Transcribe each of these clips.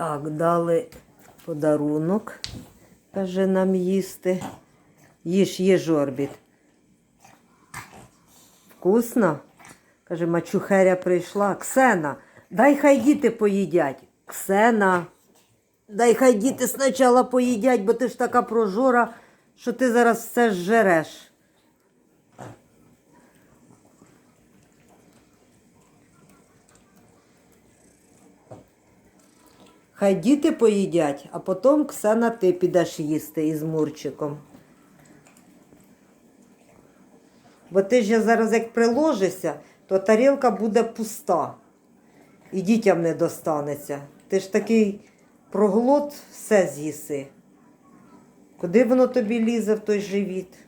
Так, дали подарунок, каже нам їсти. Їж, їж орбіт. Вкусно? Каже, мачухеря прийшла. Ксена, дай хай діти поїдять. Ксена, дай хай діти спочатку поїдять, бо ти ж така прожора, що ти зараз все зжереш. Хай діти поїдять, а потім Ксена ти підеш їсти із Мурчиком. Бо ти ж зараз як приложишся, то тарілка буде пуста. І дітям не достанеться. Ти ж такий проглот все з'їси. Куди воно тобі лізе в той живіт?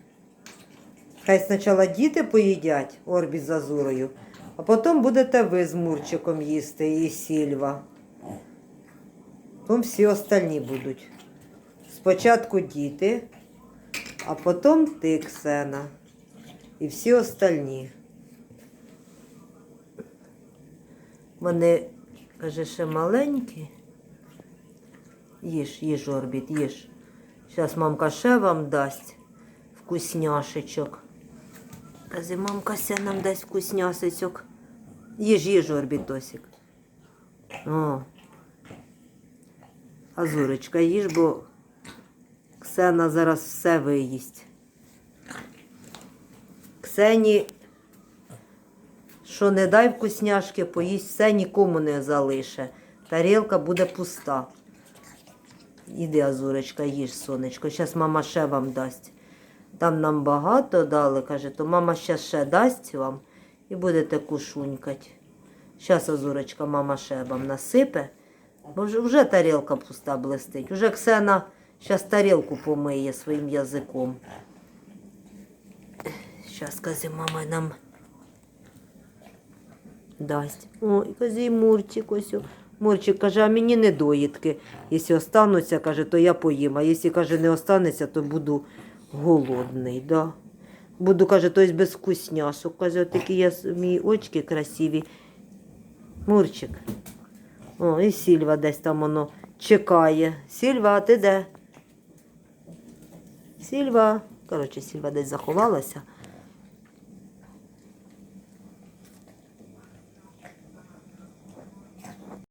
Хай спочатку діти поїдять орбі з азурою, а потім будете ви з Мурчиком їсти і Сільва. Потім всі остальні будуть. Спочатку діти, а потім ти, Ксена. І всі остальні. Вони, каже, ще маленькі. Їж, їж, орбіт, їж. Зараз мамка ще вам дасть вкусняшечок. Каже, мамка ще нам дасть вкусняшечок. Їж, їж, орбітосик. О. Азурочка, їж, бо Ксена зараз все виїсть. Ксені, що не дай вкусняшки, поїсть все нікому не залише. Тарілка буде пуста. Іди, Азурочка, їж, сонечко. Зараз мама ще вам дасть. Там нам багато дали, каже, то мама ще ще дасть вам і будете кушунькать. Зараз, Азурочка, мама ще вам насипе, бо вже, вже тарілка пуста блистить. Уже Ксена зараз тарілку помиє своїм язиком. Зараз, каже, мама нам дасть. О, і каже, Мурчик ось. Мурчик каже, а мені не доїдки. Якщо остануться, каже, то я поїм. А якщо каже, не останеться, то буду голодний. Да? Буду, каже, то без вкусняшок. Каже, такі я мої очки красиві. Мурчик. О, і Сільва десь там воно чекає. Сільва, ти де? Сільва. Коротше, Сільва десь заховалася.